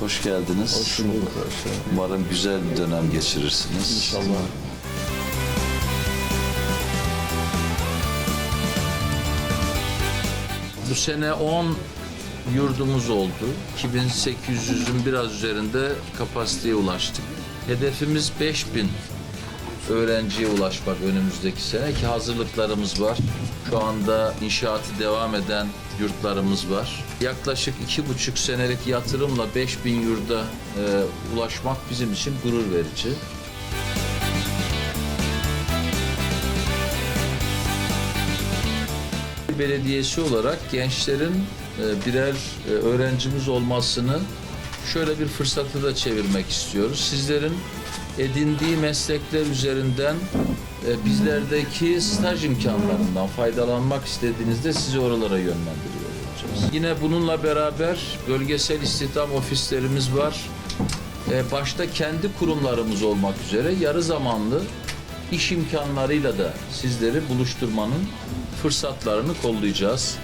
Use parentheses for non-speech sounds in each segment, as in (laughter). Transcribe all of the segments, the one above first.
Hoş geldiniz. Hoş bulduk. Umarım güzel bir dönem geçirirsiniz. İnşallah. Bu sene 10 yurdumuz oldu. 2800'ün biraz üzerinde kapasiteye ulaştık. Hedefimiz 5000 öğrenciye ulaşmak önümüzdeki sene ki hazırlıklarımız var. Şu anda inşaatı devam eden yurtlarımız var. Yaklaşık iki buçuk senelik yatırımla 5000 yurda e, ulaşmak bizim için gurur verici. Belediyesi olarak gençlerin e, birer e, öğrencimiz olmasını şöyle bir fırsatı da çevirmek istiyoruz. Sizlerin edindiği meslekler üzerinden e, bizlerdeki staj imkanlarından faydalanmak istediğinizde sizi oralara yönlendiriyor olacağız. Yine bununla beraber bölgesel istihdam ofislerimiz var. E, Başta kendi kurumlarımız olmak üzere yarı zamanlı iş imkanlarıyla da sizleri buluşturmanın fırsatlarını kollayacağız.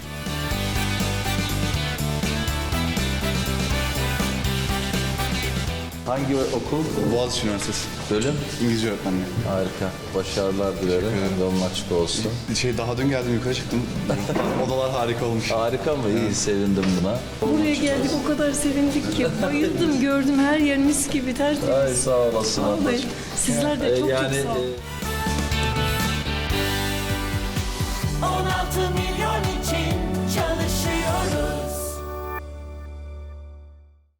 Hangi okul? Boğaziçi Üniversitesi. Bölüm? İngilizce öğretmenliği. Harika. Başarılar dilerim. Yolun açık olsun. Şey daha dün geldim yukarı çıktım. (laughs) Odalar harika olmuş. Harika mı? İyi sevindim buna. Buraya geldik o kadar sevindik ki. (laughs) Bayıldım gördüm her yer mis gibi tertemiz. Ay sağ olasın Vallahi sizler de Ee, çok yani çok sağ olun. e,